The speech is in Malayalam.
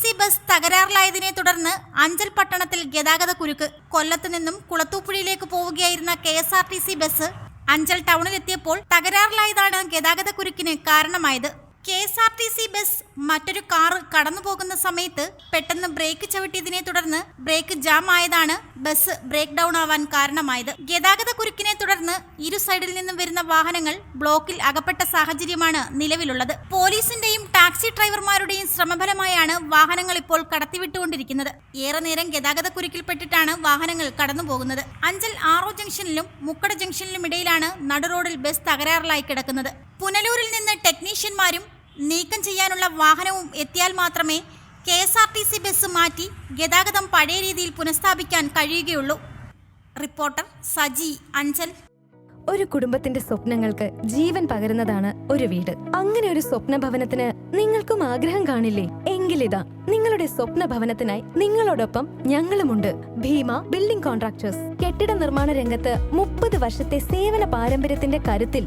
സി ബസ് തകരാറിലായതിനെ തുടർന്ന് അഞ്ചൽ പട്ടണത്തിൽ ഗതാഗത കുരുക്ക് കൊല്ലത്തു നിന്നും കുളത്തൂപ്പുഴയിലേക്ക് പോവുകയായിരുന്ന K S R T C bus Anchal ടൗണിലെത്തിയപ്പോൾ തകരാറിലായതാണ് ഗതാഗത കുരുക്കിന് കാരണമായത്. K S R T C bus മറ്റൊരു കാറ് കടന്നു പോകുന്ന സമയത്ത് പെട്ടെന്ന് ബ്രേക്ക് ചവിട്ടിയതിനെ തുടർന്ന് ബ്രേക്ക് ജാം ആയതാണ് ബസ് ബ്രേക്ക് ഡൗൺ ആവാൻ കാരണമായത്. ഗതാഗത കുരുക്കിനെ തുടർന്ന് ഇരു സൈഡിൽ നിന്നും വരുന്ന വാഹനങ്ങൾ ബ്ലോക്കിൽ അകപ്പെട്ട സാഹചര്യമാണ് നിലവിലുള്ളത്. പോലീസിന്റെയും ടാക്സി ഡ്രൈവർമാരുടെയും ശ്രമഫലമായാണ് വാഹനങ്ങൾ ഇപ്പോൾ കടത്തിവിട്ടുകൊണ്ടിരിക്കുന്നത്. ഏറെ നേരം ഗതാഗത കുരുക്കിൽപ്പെട്ടിട്ടാണ് വാഹനങ്ങൾ കടന്നുപോകുന്നത്. അഞ്ചൽ ആറോ ജംഗ്ഷനിലും മുക്കട ജംഗ്ഷനിലും ഇടയിലാണ് നടുറോഡിൽ ബസ് തകരാറിലായി കിടക്കുന്നത്. പുനലൂരിൽ നിന്ന് ടെക്നീഷ്യന്മാരും നീക്കം ചെയ്യാനുള്ള വാഹനവും എത്തിയാൽ മാത്രമേ K S R T C bus മാറ്റി ഗതാഗതം പഴയ രീതിയിൽ പുനഃസ്ഥാപിക്കാൻ കഴിയുകയുള്ളൂ. റിപ്പോർട്ടർ സജി അഞ്ചൽ. ഒരു കുടുംബത്തിന്റെ സ്വപ്നങ്ങൾക്ക് ജീവൻ പകരുന്നതാണ് ഒരു വീട്. അങ്ങനെ ഒരു സ്വപ്ന ഭവനത്തിന് നിങ്ങൾക്കും ആഗ്രഹം കാണില്ലേ? എങ്കിലിതാ നിങ്ങളുടെ സ്വപ്ന ഭവനത്തിനായി നിങ്ങളോടൊപ്പം ഞങ്ങളുമുണ്ട്. Bheema building contractors. കെട്ടിട നിർമ്മാണ രംഗത്ത് മുപ്പത് വർഷത്തെ സേവന പാരമ്പര്യത്തിന്റെ കരുത്തിൽ